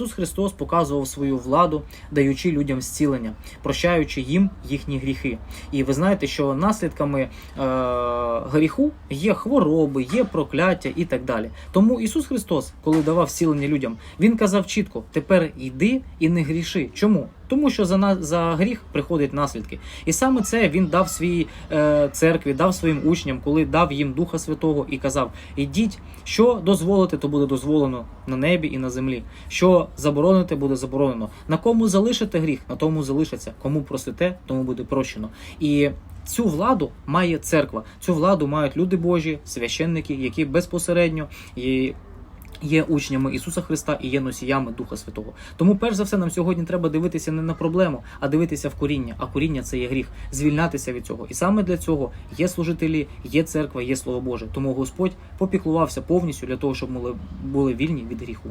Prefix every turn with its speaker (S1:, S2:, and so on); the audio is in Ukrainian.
S1: Ісус Христос показував свою владу, даючи людям зцілення, прощаючи їм їхні гріхи. І ви знаєте, що наслідками е, гріху є хвороби, є прокляття і так далі. Тому Ісус Христос, коли давав зцілення людям, Він казав чітко: тепер йди і не гріши. Чому? Тому що за за гріх приходять наслідки, і саме це він дав своїй е, церкві, дав своїм учням, коли дав їм Духа Святого і казав: ідіть, що дозволите, то буде дозволено на небі і на землі. Що забороните, буде заборонено. На кому залишите гріх, на тому залишиться. Кому простите, тому буде прощено. І Цю владу має церква, цю владу мають люди Божі, священники, які безпосередньо і є учнями Ісуса Христа і є носіями Духа Святого. Тому, перш за все, нам сьогодні треба дивитися не на проблему, а дивитися в коріння. А коріння це є гріх, звільнятися від цього. І саме для цього є служителі, є церква, є слово Боже. Тому Господь попіклувався повністю для того, щоб ми були вільні від гріху.